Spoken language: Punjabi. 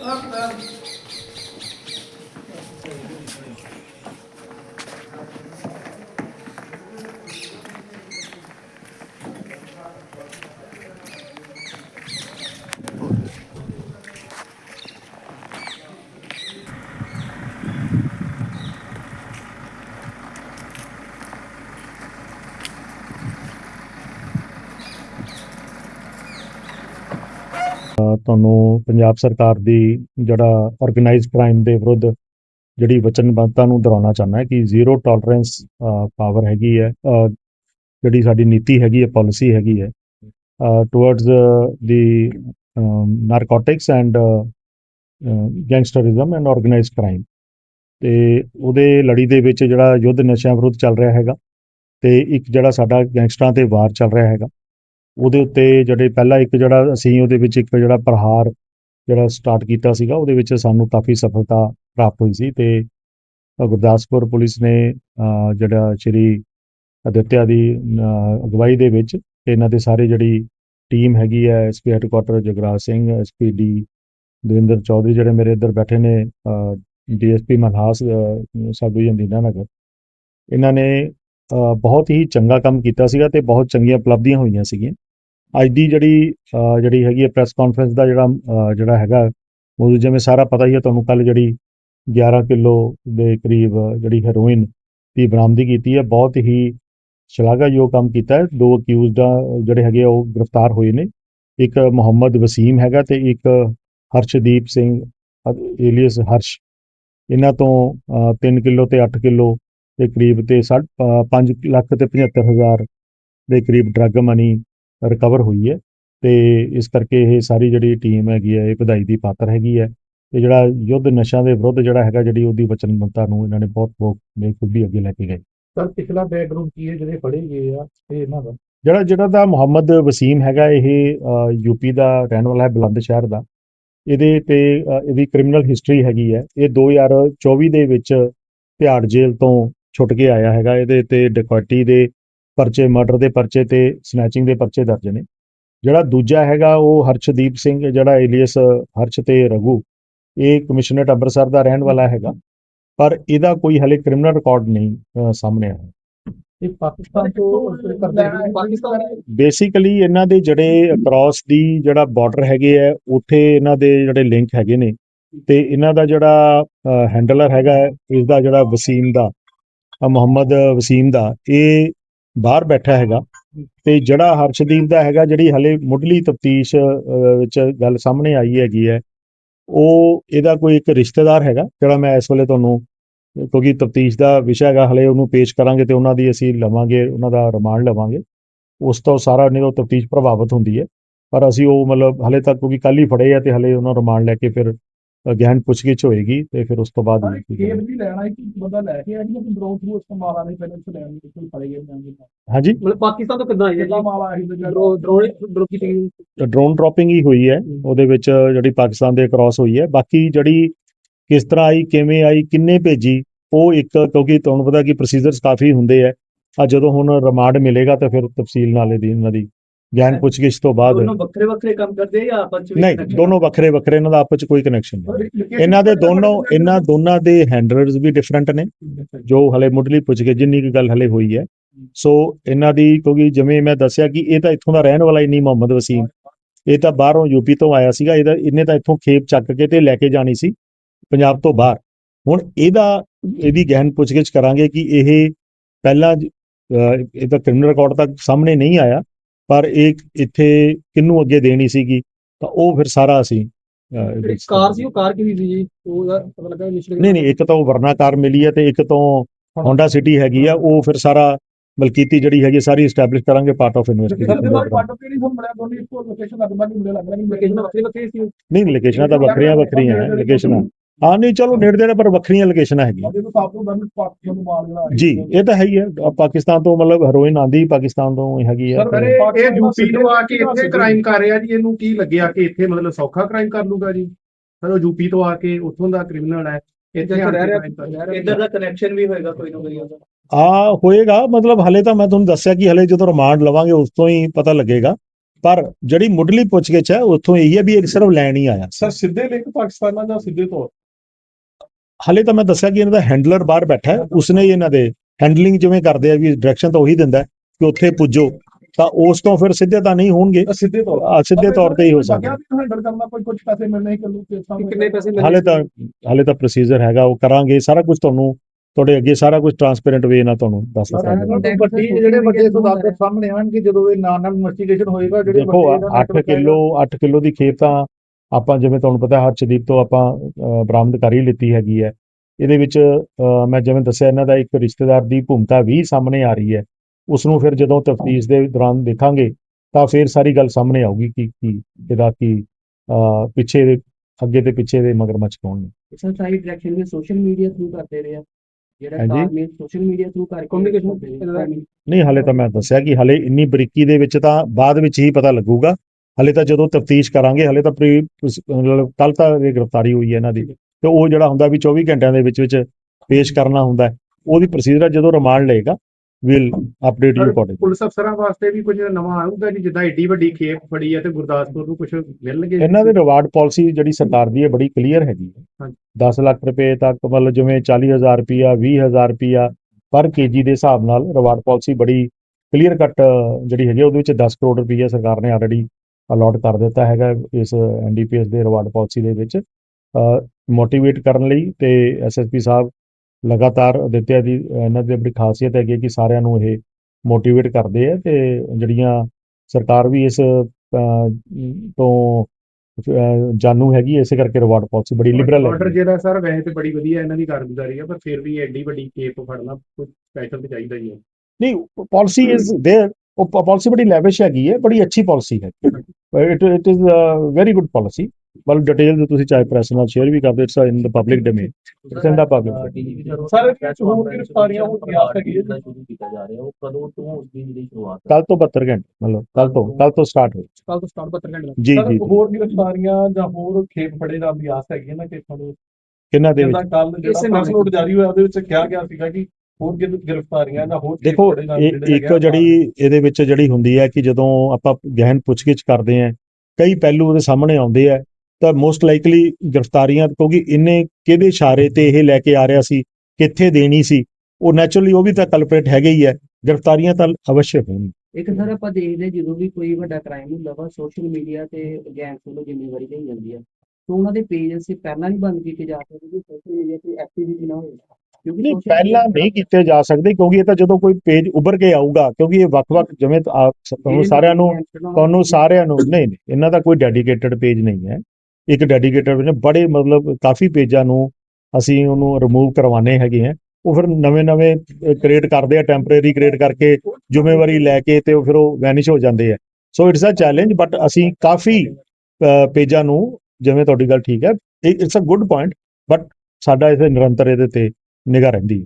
ਅ, ਤੁਹਾਨੂੰ ਪੰਜਾਬ ਸਰਕਾਰ ਦੀ ਜਿਹੜਾ ਆਰਗੇਨਾਈਜ਼ਡ ਕ੍ਰਾਈਮ ਦੇ ਵਿਰੁੱਧ ਜਿਹੜੀ ਵਚਨਬੱਧਤਾ ਨੂੰ ਦੁਹਰਾਉਣਾ ਚਾਹੁੰਦਾ ਹੈ ਕਿ ਜ਼ੀਰੋ ਟੋਲਰੈਂਸ ਪਾਵਰ ਹੈਗੀ ਹੈ ਜਿਹੜੀ ਸਾਡੀ ਨੀਤੀ ਹੈਗੀ ਹੈ ਪਾਲਿਸੀ ਹੈਗੀ ਹੈ towards the narcotics and gangsterism and organised crime ਤੇ ਉਹਦੇ ਲੜੀ ਦੇ ਵਿੱਚ ਜਿਹੜਾ ਯੁੱਧ ਨਸ਼ਿਆਂ ਵਿਰੁੱਧ ਚੱਲ ਰਿਹਾ ਹੈਗਾ ਤੇ ਇੱਕ ਜਿਹੜਾ ਸਾਡਾ ਗੈਂਗਸਟਰਾਂ ਤੇ ਵਾਰ ਚੱਲ ਰਿਹਾ ਹੈਗਾ ਉਹਦੇ ਉੱਤੇ ਜਿਹੜੇ ਪਹਿਲਾ ਇੱਕ ਜਿਹੜਾ ਅਸੀਂ ਉਹਦੇ ਵਿੱਚ ਇੱਕ ਜਿਹੜਾ ਪ੍ਰਹਾਰ ਜਿਹੜਾ ਸਟਾਰਟ ਕੀਤਾ ਸੀਗਾ ਉਹਦੇ ਵਿੱਚ ਸਾਨੂੰ ਕਾਫੀ ਸਫਲਤਾ ਪ੍ਰਾਪਤ ਹੋਈ ਸੀ ਤੇ ਗੁਰਦਾਸਪੁਰ ਪੁਲਿਸ ਨੇ ਜਿਹੜਾ ਸ਼੍ਰੀ ਅਦਿੱਤਿਆ ਦੀ ਅਗਵਾਈ ਦੇ ਵਿੱਚ ਤੇ ਇਹਨਾਂ ਦੇ ਸਾਰੇ ਜਿਹੜੀ ਟੀਮ ਹੈਗੀ ਹੈ SP headquarter Jagraj Singh SP D Davinder Chaudhary ਜਿਹੜੇ ਮੇਰੇ ਇੱਧਰ ਬੈਠੇ ਨੇ ਡੀਐਸਪੀ ਮਨਹਾਸ ਅ, ਸਬ ਡਿਵੀਜ਼ਨ ਦੀਨਾ ਨਗਰ ਇਹਨਾਂ ਨੇ ਬਹੁਤ ਹੀ ਚੰਗਾ ਕੰਮ ਕੀਤਾ ਸੀਗਾ ਤੇ ਬਹੁਤ ਚੰਗੀਆਂ ਉਪਲਬਧੀਆਂ ਹੋਈਆਂ ਸੀਗੀਆਂ ਅੱਜ ਦੀ ਜਿਹੜੀ ਜਿਹੜੀ ਹੈਗੀ ਹੈ ਪ੍ਰੈਸ ਕਾਨਫਰੰਸ ਦਾ ਜਿਹੜਾ ਜਿਹੜਾ ਹੈਗਾ ਉਹ ਜਿਵੇਂ ਸਾਰਾ ਪਤਾ ਹੀ ਹੈ ਤੁਹਾਨੂੰ ਕੱਲ ਜਿਹੜੀ 11 ਕਿਲੋ ਦੇ ਕਰੀਬ ਜਿਹੜੀ ਹੈਰੋਇਨ ਦੀ ਬਰਾਮਦੀ ਕੀਤੀ ਹੈ ਬਹੁਤ ਹੀ ਸ਼ਲਾਘਾਯੋਗ ਕੰਮ ਕੀਤਾ ਹੈ ਦੋ ਅਕਿਊਜ਼ਡ ਜਿਹੜੇ ਹੈਗੇ ਆ ਉਹ ਗ੍ਰਿਫਤਾਰ ਹੋਏ ਨੇ ਇੱਕ ਮੁਹੰਮਦ ਵਸੀਮ ਹੈਗਾ ਤੇ ਇੱਕ ਹਰਸ਼ਦੀਪ ਸਿੰਘ ਏਲੀਅਸ ਹਰਸ਼ ਇਹਨਾਂ ਤੋਂ 3 ਕਿਲੋ ਤੇ 8 ਕਿਲੋ ਦੇ ਕਰੀਬ ਤੇ 5 ਲੱਖ ਤੇ 75 ਹਜ਼ਾਰ ਦੇ ਕਰੀਬ ਡਰੱਗ ਮਨੀ ਰਿਕਵਰ ਹੋਈ ਹੈ ਤੇ ਇਸ ਕਰਕੇ ਇਹ ਸਾਰੀ ਜਿਹੜੀ ਟੀਮ ਹੈਗੀ ਹੈ ਇਹ ਵਧਾਈ ਦੀ ਪਾਤਰ ਹੈਗੀ ਹੈ ਤੇ ਜਿਹੜਾ ਯੁੱਧ ਨਸ਼ਿਆਂ ਦੇ ਵਿਰੁੱਧ ਜਿਹੜਾ ਹੈਗਾ ਜਿਹੜੀ ਉਹਦੀ ਵਚਨਬੱਧਤਾ ਨੂੰ ਇਹਨਾਂ ਨੇ ਬਹੁਤ ਬਹੁਤ ਬੇਖੂਬੀ ਅੱਗੇ ਲੈ ਕੇ ਗਏ। ਸਰ ਪਿਛਲਾ ਬੈਕਗ੍ਰਾਉਂਡ ਕੀ ਹੈ ਜਿਹੜੇ ਫੜੇ ਗਏ ਆ ਤੇ ਇਹਨਾਂ ਦਾ? ਜਿਹੜਾ ਜਿਹੜਾ ਦਾ ਮੁਹੰਮਦ ਵਸੀਮ ਹੈਗਾ ਇਹ ਯੂਪੀ ਦਾ ਰਹਿਣ ਵਾਲਾ ਹੈ ਬੁਲੰਦ ਸ਼ਹਿਰ ਦਾ। ਇਹਦੇ ਤੇ ਇਹਦੀ ਕ੍ਰਿਮੀਨਲ ਹਿਸਟਰੀ ਹੈਗੀ ਹੈ। ਇਹ 2024 ਦੇ ਵਿੱਚ ਤਿਹਾੜ ਜੇਲ੍ਹ ਤੋਂ ਛੁੱਟ ਕੇ ਆਇਆ ਹੈਗਾ ਇਹਦੇ ਤੇ ਡਕੈਤੀ ਦੇ ਪਰਚੇ ਮਰਡਰ ਦੇ ਪਰਚੇ ਤੇ ਸਨੈਚਿੰਗ ਦੇ ਪਰਚੇ ਦਰਜ ਨੇ। ਜਿਹੜਾ ਦੂਜਾ ਹੈਗਾ ਉਹ ਹਰਸ਼ਦੀਪ ਸਿੰਘ ਜਿਹੜਾ ਏਲੀਅਸ ਹਰਸ਼ ਤੇ ਰਘੂ ਇਹ ਕਮਿਸ਼ਨਰੇਟ ਅੰਮ੍ਰਿਤਸਰ ਦਾ ਰਹਿਣ ਵਾਲਾ ਹੈਗਾ। ਪਰ ਇਹਦਾ ਕੋਈ ਹਲੇ ਕ੍ਰਿਮੀਨਲ ਰਿਕਾਰਡ ਨਹੀਂ ਸਾਹਮਣੇ ਆਇਆ। ਇਹ ਪਾਕਿਸਤਾਨ ਤੋਂ ਕਰਦੇ ਪਾਕਿਸਤਾਨ ਬੇਸਿਕਲੀ ਇਹਨਾਂ ਦੇ ਜਿਹੜੇ ਅਕ੍ਰੋਸ ਦੀ ਜਿਹੜਾ ਬਾਰਡਰ ਹੈਗੇ ਆ ਉੱਥੇ ਇਹਨਾਂ ਦੇ ਜਿਹੜੇ ਲਿੰਕ ਹੈਗੇ ਨੇ। ਤੇ ਇਹਨਾਂ ਦਾ ਜਿਹੜਾ ਹੈਂਡਲਰ ਹੈਗਾ ਇਸ ਦਾ ਜਿਹੜਾ ਵਸੀਮ ਦਾ। ਮੁਹੰਮਦ ਵਸੀਮ ਦਾ, ਇਹ ਬਾਹਰ ਬੈਠਾ ਹੈਗਾ ਤੇ ਜਿਹੜਾ ਹਰਸ਼ਦੀਪ ਦਾ ਹੈਗਾ, ਜਿਹੜੀ ਹਲੇ ਮੁੱਢਲੀ ਤਫਤੀਸ਼ ਵਿੱਚ ਗੱਲ ਸਾਹਮਣੇ ਆਈ ਹੈਗੀ ਹੈ, ਉਹ ਇਹਦਾ ਕੋਈ ਇੱਕ ਰਿਸ਼ਤੇਦਾਰ ਹੈਗਾ, ਜਿਹੜਾ ਮੈਂ ਇਸ ਵੇਲੇ ਤੁਹਾਨੂੰ, ਕਿਉਂਕਿ ਤਫਤੀਸ਼ ਦਾ ਵਿਸ਼ਾ ਹੈਗਾ, ਹਲੇ ਉਹਨੂੰ ਪੇਸ਼ ਕਰਾਂਗੇ ਤੇ ਉਹਨਾਂ ਦੀ ਅਸੀਂ ਲਵਾਂਗੇ, ਉਹਨਾਂ ਦਾ ਰਿਮਾਂਡ ਲਵਾਂਗੇ। ਉਸ ਤੋਂ ਸਾਰਾ ਨਹੀਂ ਉਹ ਤਫਤੀਸ਼ ਪ੍ਰਭਾਵਿਤ ਹੁੰਦੀ ਹੈ, ਪਰ ਅਸੀਂ ਉਹ ਮਤਲਬ ਹਲੇ ਤੱਕ ਕਿਉਂਕਿ ਕੱਲ ਹੀ ਫੜੇ ਆ ਤੇ ਹਲੇ ਉਹਨਾਂ ਰਿਮਾਂਡ ਲੈ ਕੇ ਫਿਰ ਅ, ਗਹਿਨ ਪੁੱਛਗਿੱਛ ਹੋਏਗੀ ਤੇ ਫਿਰ ਉਸ ਤੋਂ ਬਾਅਦ ਵੀ ਲੈਣਾ ਇੱਕ ਬੰਦਾ ਲੈ ਕੇ ਆਇਆ ਕਿ ਡਰੋਨ ਥਰੂ ਇਸਤੇਮਾਲ ਆ ਨਹੀਂ ਪਹਿਲਾਂ ਇਸ ਲੈਣ ਦੇ ਕੋਲ ਫੜੇ ਗਏ ਹਾਂਜੀ? ਮਤਲਬ ਪਾਕਿਸਤਾਨ ਤੋਂ ਕਿੱਦਾਂ ਆਈ ਹੈ ਜਿੱਦਾਂ ਮਾਲ ਆਇਆ ਸੀ ਡਰੋ ਡਰੋਨ ਡਰੋ ਕੀਤੀ ਗਈ ਡਰੋਨ ਡ੍ਰੌਪਿੰਗ ਹੀ ਹੋਈ ਹੈ। ਉਹਦੇ ਵਿੱਚ ਜਿਹੜੀ ਪਾਕਿਸਤਾਨ ਦੇ ਕ੍ਰਾਸ ਹੋਈ ਹੈ। ਬਾਕੀ ਜਿਹੜੀ ਕਿਸ ਤਰ੍ਹਾਂ ਆਈ ਕਿਵੇਂ ਆਈ ਕਿੰਨੇ ਭੇਜੀ ਉਹ ਇੱਕ ਕਿਉਂਕਿ ਤੁਹਾਨੂੰ ਪਤਾ ਕਿ ਪ੍ਰੋਸੀਜਰਸ ਕਾਫੀ ਹੁੰਦੇ ਆ ਆ ਜਦੋਂ ਹੁਣ ਰਿਮਾਂਡ ਮਿਲੇਗਾ ਤਾਂ ਫਿਰ ਤਫਸੀਲ ਨਾਲੇ ਦੀ ਇਹਨਾਂ ਦੀ ਗਿਆਨ ਪੁੱਛਗਿੱਛ ਤੋਂ ਬਾਅਦ। ਦੋਨੋਂ ਵੱਖਰੇ ਵੱਖਰੇ ਕੰਮ ਕਰਦੇ ਆ ਜਾਂ ਆਪਸ ਚ ਵੀ ਨਹੀਂ? ਦੋਨੋਂ ਵੱਖਰੇ ਵੱਖਰੇ ਇਹਨਾਂ ਦਾ ਆਪਸ ਚ ਕੋਈ ਕਨੈਕਸ਼ਨ ਨਹੀਂ। ਇਹਨਾਂ ਦੇ ਦੋਨੋਂ ਇਹਨਾਂ ਦੋਨਾਂ ਦੇ ਹੈਂਡਲਰਸ ਵੀ ਡਿਫਰੈਂਟ ਨੇ ਜੋ। ਹਲੇ ਮੁੱਢਲੀ ਪੁੱਛ ਕੇ ਜਿੰਨੀ ਕੁ ਗੱਲ ਹਲੇ ਹੋਈ ਹੈ। ਸੋ ਇਹਨਾਂ ਦੀ ਕਿਉਂਕਿ ਜਿਵੇਂ ਮੈਂ ਦੱਸਿਆ ਕਿ ਇਹ ਤਾਂ ਇੱਥੋਂ ਦਾ ਰਹਿਣ ਵਾਲਾ ਹੀ ਨਹੀਂ ਮੁਹੰਮਦ ਵਸੀਮ। ਇਹ ਤਾਂ ਬਾਹਰੋਂ ਯੂਪੀ ਤੋਂ ਆਇਆ ਸੀਗਾ ਇਹਦਾ ਇਹਨੇ ਤਾਂ ਇੱਥੋਂ ਖੇਪ ਚੱਕ ਕੇ ਤੇ ਲੈ ਕੇ ਜਾਣੀ ਸੀ ਪੰਜਾਬ ਤੋਂ ਬਾਹਰ। ਹੁਣ ਇਹਦਾ ਇਹਦੀ ਗਹਿਨ ਪੁੱਛਗਿੱਛ ਕਰਾਂਗੇ ਕਿ ਇਹ ਪਹਿਲਾਂ ਅਹ ਇਹਦਾ ਕ੍ਰਿਮੀਨਲ ਰਿਕਾਰਡ ਤੱਕ ਸਾਹਮਣੇ ਨਹੀਂ ਆਇਆ। ਪਰ ਇਹ ਇੱਥੇ ਕਿਹਨੂੰ ਅੱਗੇ ਦੇਣੀ ਸੀਗੀ ਤਾਂ ਉਹ ਫਿਰ ਸਾਰਾ ਅਸੀਂ ਕਾਰ ਸੀ ਉਹ ਕਾਰ ਕਿਹਦੀ ਸੀ ਜੀ ਉਹਦਾ ਪਤਾ ਲੱਗਾ ਇਨੀਸ਼ੀਅਲੀ ਨਹੀਂ ਨਹੀਂ ਇੱਕ ਤਾਂ ਉਹ ਵਰਨਾ ਕਾਰ ਮਿਲੀ ਹੈ ਤੇ ਇੱਕ ਤੋਂ ਹੋਂਡਾ ਸਿਟੀ ਹੈਗੀ ਆ ਉਹ ਫਿਰ ਸਾਰਾ ਮਲਕੀਤੀ ਜਿਹੜੀ ਹੈਗੀ ਸਾਰੀ ਐਸਟੈਬਲਿਸ਼ ਕਰਾਂਗੇ ਪਾਰਟ ਆਫ ਇਨਵੈਸਟੀਗੇਸ਼ਨ ਨਹੀਂ ਲੋਕੇਸ਼ਨਾਂ ਤਾਂ ਵੱਖਰੀਆਂ ਵੱਖਰੀਆਂ ਹੈ ਲੋਕੇਸ਼ਨਾਂ ਹਾਂ ਨਹੀਂ ਚਲੋ ਨੇੜੇ ਦੇ ਪਰ ਵੱਖਰੀਆਂ ਲੋਕੇਸ਼ਨਾਂ ਹੈਗੀਆਂ। ਜਦੋਂ ਸਭ ਤੋਂ ਬੰਦ ਪਾਕਿਸਤਾਨ ਨੂੰ ਮਾਲ ਜਿਹੜਾ ਜੀ ਇਹ ਤਾਂ ਹੈ ਹੀ ਹੈ। ਪਾਕਿਸਤਾਨ ਤੋਂ ਮਤਲਬ ਹੈਰੋਇਨ ਆਂਦੀ ਪਾਕਿਸਤਾਨ ਤੋਂ ਹੀ ਹੈਗੀ ਹੈ ਸਰ, ਤੇ- ਇਹ- ਯੂਪੀ ਤੋਂ ਆ ਕੇ ਇੱਥੇ ਕ੍ਰਾਈਮ ਕਰ ਰਿਹਾ ਜੀ ਇਹਨੂੰ ਕੀ ਲੱਗਿਆ ਕਿ ਇੱਥੇ ਮਤਲਬ ਸੌਖਾ ਕ੍ਰਾਈਮ ਕਰ ਲੂਗਾ ਜੀ? ਸਰ ਉਹ ਯੂਪੀ ਤੋਂ ਆ ਕੇ ਉੱਥੋਂ ਦਾ ਕ੍ਰਿਮੀਨਲ ਹੈ ਇੱਥੇ ਆ ਕੇ ਰਹਿ ਰਿਹਾ। ਇੱਧਰ ਦਾ ਕਨੈਕਸ਼ਨ ਵੀ ਹੋਏਗਾ ਕੋਈ ਨਾ ਕੋਈ ਉਹਦਾ। ਆ ਹੋਏਗਾ ਮਤਲਬ ਹਲੇ ਤਾਂ ਮੈਂ ਤੁਹਾਨੂੰ ਦੱਸਿਆ ਕਿ ਹਲੇ ਜਦੋਂ ਰਿਮਾਂਡ ਲਵਾਂਗੇ ਉਸ ਤੋਂ ਹੀ ਪਤਾ ਲੱਗੇਗਾ। ਪਰ ਜਿਹੜੀ ਮੁੱਢਲੀ ਪੁੱਛਗਿੱਛ ਹੈ ਉੱਥੋਂ ਇਹ ਹੈ ਵੀ ਇਹ ਸਿਰਫ ਲੈਣ ਹੀ ਆਇਆ। ਸਰ ਸਿੱਧੇ ਲਿੰਕ ਪਾਕਿਸਤਾਨ ਜਾਂ ਸਿੱਧੇ ਤੌਰ ਹਲੇ ਤਾਂ ਮੈਂ ਦੱਸਿਆ ਕਿ ਇਹਨਾਂ ਦਾ ਹੈਂਡਲਰ ਬਾਹਰ ਬੈਠਾ ਹੈ। ਉਸਨੇ ਹੀ ਇਹਨਾਂ ਦੇ ਹੈਂਡਲਿੰਗ ਜਿਵੇਂ ਕਰਦੇ ਆ ਵੀ ਡਾਇਰੈਕਸ਼ਨ ਤਾਂ ਉਹੀ ਦਿੰਦਾ ਕਿ ਉੱਥੇ ਪੁੱਜੋ। ਤਾਂ ਉਸ ਤੋਂ ਫਿਰ ਸਿੱਧੇ ਤਾਂ ਨਹੀਂ ਹੋਣਗੇ। ਸਿੱਧੇ ਤੌਰ ਆ, ਸਿੱਧੇ ਤੌਰ ਤੇ ਹੀ ਹੋ ਸਕਦਾ। ਹੈਂਡਲ ਕਰਨਾ ਕੋਈ ਕੁਝ ਪੈਸੇ ਮਿਲਣੇ ਕਿਲੋ ਕੇ ਸਾਹਮਣੇ ਕਿੰਨੇ ਪੈਸੇ ਮਿਲੇ ਹਾਲੇ ਤਾਂ ਹਾਲੇ ਤਾਂ ਪ੍ਰੋਸੀਜਰ ਹੈਗਾ ਉਹ ਕਰਾਂਗੇ ਸਾਰਾ ਕੁਝ ਤੁਹਾਨੂੰ ਤੁਹਾਡੇ ਅੱਗੇ ਸਾਰਾ ਕੁਝ ਟਰਾਂਸਪੇਰੈਂਟ ਵੇ ਨਾਲ ਤੁਹਾਨੂੰ ਦੱਸ ਸਕਦਾ। ਵੱਡੀ ਜਿਹੜੇ ਵੱਡੇ ਸੁਦਾਗਰ ਸਾਹਮਣੇ ਆਣਗੇ ਜਦੋਂ ਇਹ ਨਾਲ ਨਾਲ ਇਨਵੈਸਟੀਗੇਸ਼ਨ ਹੋਏਗਾ ਜਿਹੜੇ ਦੇਖੋ ਵੱਡੇ 8 ਕਿਲੋ 8 ਕਿਲੋ ਦੀ ਖੇਪ ਤਾਂ ਆਪਾਂ ਜਿਵੇਂ ਤੁਹਾਨੂੰ ਪਤਾ ਹਰਸ਼ਦੀਪ ਤੋਂ ਆਪਾਂ ਬਰਾਮਦ ਕਰ ਹੀ ਲਿੱਤੀ ਹੈਗੀ ਹੈ। ਇਹਦੇ ਵਿੱਚ ਮੈਂ ਜਿਵੇਂ ਦੱਸਿਆ ਇਹਨਾਂ ਦਾ ਇੱਕ ਰਿਸ਼ਤੇਦਾਰ ਦੀ ਭੂਮਿਕਾ ਵੀ ਸਾਹਮਣੇ ਆ ਰਹੀ ਹੈ। ਉਸ ਨੂੰ ਫਿਰ ਜਦੋਂ ਤਫਤੀਸ਼ ਦੇ ਦੌਰਾਨ ਦੇਖਾਂਗੇ ਤਾਂ ਫਿਰ ਸਾਰੀ ਗੱਲ ਸਾਹਮਣੇ ਆਊਗੀ ਕਿ ਕੀ ਇਹਦਾ ਕੀ ਅ, ਪਿੱਛੇ ਦੇ ਅੱਗੇ ਤੇ ਪਿੱਛੇ ਦੇ ਮਗਰਮੱਛ ਕੌਣ ਨੇ। ਸਰ ਸਾਰੀ ਡਾਇਰੈਕਸ਼ਨ ਵੀ ਸੋਸ਼ਲ ਮੀਡੀਆ ਥਰੂ ਕਰਦੇ ਰਹੇ ਆ। ਜਿਹੜਾ। ਕਾਰ ਨੇ ਸੋਸ਼ਲ ਮੀਡੀਆ ਥਰੂ। ਇਹਦਾ ਦਾ- ਨਹੀਂ ਹਾਲੇ ਤਾਂ ਮੈਂ ਦੱਸਿਆ ਕਿ ਹਾਲੇ ਇੰਨੀ ਬਰੀਕੀ ਦੇ ਵਿੱਚ ਤਾਂ ਬਾਅਦ ਵਿੱਚ ਹੀ ਪਤਾ ਲੱਗੂਗਾ। ਹਾਲੇ ਤਾਂ ਜਦੋਂ ਤਫਤੀਸ਼ ਕਰਾਂਗੇ ਹਾਲੇ ਤਾਂ ਪ੍ਰੀ ਮਤਲਬ ਕੱਲ ਤਾਂ ਇਹ ਗ੍ਰਿਫਤਾਰੀ ਹੋਈ ਹੈ ਇਹਨਾਂ ਦੀ ਤੇ ਉਹ ਜਿਹੜਾ ਹੁੰਦਾ ਵੀ 24 ਘੰਟਿਆਂ ਦੇ ਵਿੱਚ ਵਿੱਚ ਪੇਸ਼ ਕਰਨਾ ਹੁੰਦਾ ਹੈ ਉਹਦੀ ਪ੍ਰੋਸੀਜਰ ਜਦੋਂ ਰਿਮਾਂਡ ਲਏਗਾ will update you according police ਅਫਸਰਾਂ ਵਾਸਤੇ ਵੀ ਕੁਝ ਨਵਾਂ ਆਊਗਾ ਜੀ ਜਿੱਦਾਂ ਏਡੀ ਵੱਡੀ ਖੇਪ ਫੜੀ ਹੈ ਤੇ ਗੁਰਦਾਸਪੁਰ ਨੂੰ ਕੁਝ ਮਿਲਣਗੇ ਇਹਨਾਂ ਦੇ ਰਿਵਾਰਡ ਪਾਲਿਸੀ ਜਿਹੜੀ ਸਰਕਾਰ ਦੀ ਹੈ ਬੜੀ ਕਲੀਅਰ ਹੈਗੀ ਹੈ। ਹਾਂਜੀ। 10 ਲੱਖ ਰੁਪਏ ਤੱਕ ਮਤਲਬ ਜਿਵੇਂ 40000 ਰੁਪਿਆ 20000 ਰੁਪਿਆ ਪਰ ਕੇਜੀ ਦੇ ਹਿਸਾਬ ਨਾਲ ਰਿਵਾਰਡ ਪਾਲਿਸੀ ਬੜੀ ਕਲੀਅਰ ਕੱਟ ਜਿਹੜੀ ਹੈਗੀ ਉਹਦੇ ਵਿੱਚ 10 ਕਰੋੜ ਰੁਪਏ ਸਰਕਾਰ ਨੇ ਆਲਰੇਡੀ ਅਲਾਟ ਕਰ ਦਿੱਤਾ ਹੈਗਾ ਇਸ ਐਨਡੀਪੀਐਸ ਦੇ ਰਿਵਾਰਡ ਪਾਲਿਸੀ ਦੇ ਵਿੱਚ ਮੋਟੀਵੇਟ ਕਰਨ ਲਈ ਤੇ ਐਸਐਸਪੀ ਸਾਹਿਬ ਲਗਾਤਾਰ ਅਦਿੱਤਿਆ ਦੀ ਇਹਨਾਂ ਦੀ ਬੜੀ ਖਾਸੀਅਤ ਹੈਗੀ ਹੈ ਕਿ ਸਾਰਿਆਂ ਨੂੰ ਇਹ ਮੋਟੀਵੇਟ ਕਰਦੇ ਆ ਤੇ ਜਿਹੜੀਆਂ ਸਰਕਾਰ ਵੀ ਇਸ ਅਹ, ਤੋਂ ਅਹ, ਜਾਣੂ ਹੈਗੀ ਹੈ, ਇਸੇ ਕਰਕੇ ਰਿਵਾਰਡ ਪਾਲਿਸੀ ਬੜੀ ਲਿਬਰਲ ਆਰਡਰ ਹੈ ਜਿਹੜਾ ਸਰ ਵੈਸੇ ਤੇ ਬੜੀ ਵਧੀਆ ਇਹਨਾਂ ਦੀ ਕਾਰਗੁਜ਼ਾਰੀ ਹੈ ਪਰ ਫਿਰ ਵੀ ਐਡੀ ਵੱਡੀ ਖੇਪ ਫੜਨਾ ਕੁਝ ਸਪੈਸ਼ਲ ਤੇ ਚਾਹੀਦਾ ਹੀ ਹੈ ਨਹੀਂ ਪਾਲਿਸੀ ਇਜ਼ देयर ਉਹ ਪਾਲਿਸੀ ਬੜੀ ਲੈਵਿਸ਼ ਹੈਗੀ ਹੈ ਬੜੀ ਅੱਛੀ ਪਾਲਿਸੀ ਹੈ It it is very good policy ਬਲ ਡਿਟੇਲਸ ਤੁਸੀਂ ਚਾਹੇ ਪ੍ਰੈਸ ਨਾਲ ਸ਼ੇਅਰ ਵੀ ਕਰਦੇ it's in the public domain it's in the public sir, ਹੋਰ ਗ੍ਰਿਫਤਾਰੀਆਂ ਹੋ ਇਹ ਸ਼ੁਰੂ ਕੀਤਾ ਜਾ ਰਿਹਾ ਉਹ ਕਦੋਂ ਤੋਂ ਉਸ ਦੀ ਜਿਹੜੀ ਸ਼ੁਰੂਆਤ ਕੱਲ ਤੋਂ 72 ਘੰਟੇ ਮਤਲਬ ਕੱਲ ਤੋਂ ਕੱਲ ਤੋਂ ਸਟਾਰਟ ਹੋਈ ਕੱਲ ਤੋਂ ਸਟਾਰਟ 72 ਘੰਟੇ ਜੀ ਜੀ ਹੋਰ ਗ੍ਰਿਫਤਾਰੀਆਂ ਜਾਂ ਹੋਰ ਖੇਪ ਫੜੇ ਦਾ ਵੀ ਆਸ ਹੈਗੀ ਨਾ ਕਿ ਤੁਹਾਨੂੰ ਕਿੰਨਾ ਦੇ ਵਿੱਚ? ਕੱਲ ਜਿਹੜਾ ਇਸੇ ਪ੍ਰੈਸ ਨੋਟ ਜਾਰੀ ਹੋਇਆ ਉਹਦੇ ਵਿੱਚ ਕਿਹਾ ਗਿਆ ਸੀਗਾ ਕਿ ਹੋਰ ਗਿਰ- ਗ੍ਰਿਫਤਾਰੀਆਂ ਜਾਂ ਹੋਰ ਦੇਖੋ ਦਾ ਇੱਕ ਜਿਹੜੀ ਇਹਦੇ ਵਿੱਚ ਜਿਹੜੀ ਹੁੰਦੀ ਹੈ ਕਿ ਜਦੋਂ ਆਪਾਂ ਗਹਿਨ ਪੁੱਛਗਿੱਛ ਕਰਦੇ ਆਂ ਕਈ ਪਹਿਲੂ ਉਹਦੇ ਸਾਹਮਣੇ ਆਉਂਦੇ ਆ ਤਾਂ ਮੋਸਟ ਲਾਈਕਲੀ ਗ੍ਰਿਫਤਾਰੀਆਂ ਕਿਉਂਕਿ ਇਹਨੇ ਕਿਹਦੇ ਇਸ਼ਾਰੇ ਤੇ ਇਹ ਲੈ ਕੇ ਆ ਰਿਹਾ ਸੀ ਕਿੱਥੇ ਦੇਣੀ ਸੀ ਉਹ ਨੈਚੁਰਲੀ ਉਹ ਵੀ ਤਾਂ ਕਲਪਰੇਟ ਹੈਗੇ ਹੀ ਹੈ ਗ੍ਰਿਫਤਾਰੀਆਂ ਤਾਂ ਅਵශ්‍ය ਹੋਣਗੀਆਂ ਇੱਕ ਸਰ ਆਪਾਂ ਦੇਖਦੇ ਜਦੋਂ ਵੀ ਕੋਈ ਵੱਡਾ ਕ੍ਰਾਈਮ ਹੁੰਦਾ ਵਾ ਸੋਸ਼ਲ ਮੀਡੀਆ ਤੇ ਗੈਂਗਸ ਵੱਲੋਂ ਜ਼ਿੰਮੇਵਾਰੀ ਲਈ ਜਾਂਦੀ ਆ। ਤਾਂ ਉਹਨਾਂ ਦੇ ਪੇਜ ਅਸੀਂ ਪਹਿਲਾਂ ਨਹੀਂ ਬੰਦ ਕੀਤੇ ਜਾ ਸਕਦੇ ਕਿ ਸੋਸ਼ਲ ਮੀਡੀਆ ਤੇ ਐਕਟੀਵਿਟੀ ਨਾ ਹੋਵੇ। ਕਿਉਂਕਿ ਪਹਿਲਾਂ ਨਹੀਂ ਕੀਤੇ ਜਾ ਸਕਦੇ ਕਿਉਂਕਿ ਇਹ ਤਾਂ ਜਦੋਂ ਕੋਈ ਪੇਜ ਉੱਭਰ ਕੇ ਆਊਗਾ ਕਿਉਂਕਿ ਇਹ ਵੱਖ-ਵੱਖ ਜਿਵੇਂ ਤੁਹਾਨੂੰ ਸਾਰਿਆਂ ਨੂੰ ਤੁਹਾਨੂੰ ਸਾਰਿਆਂ ਨੂੰ ਨਹੀਂ ਨਹੀਂ ਇਹਨਾਂ ਦਾ ਕੋਈ ਡੈਡੀਕੇਟਡ ਪੇਜ ਨਹੀਂ ਹੈ। ਇੱਕ ਡੈਡੀਕੇਟਡ ਨੇ ਬੜੇ ਮਤਲਬ ਕਾਫੀ ਪੇਜਾਂ ਨੂੰ ਅਸੀਂ ਉਹਨੂੰ ਰਿਮੂਵ ਕਰਵਾਣੇ ਹੈਗੇ ਆ ਉਹ ਫਿਰ ਨਵੇਂ-ਨਵੇਂ ਕ੍ਰੀਏਟ ਕਰਦੇ ਆ ਟੈਂਪਰੇਰੀ ਕ੍ਰੀਏਟ ਕਰਕੇ ਜ਼ਿੰਮੇਵਾਰੀ ਲੈ ਕੇ ਤੇ ਉਹ ਫਿਰ ਉਹ ਵੈਨਿਸ਼ ਹੋ ਜਾਂਦੇ ਆ। So it's a challenge but ਅਸੀਂ ਕਾਫੀ ਪੇਜਾਂ ਨੂੰ ਜਿਵੇਂ ਤੁਹਾਡੀ ਗੱਲ ਠੀਕ ਹੈ it's a good point but ਸਾਡਾ ਇਥੇ ਨਿਰੰਤਰ ਇਹਦੇ ਤੇ ਨਿਗਾਹ ਰਹਿੰਦੀ ਹੈ।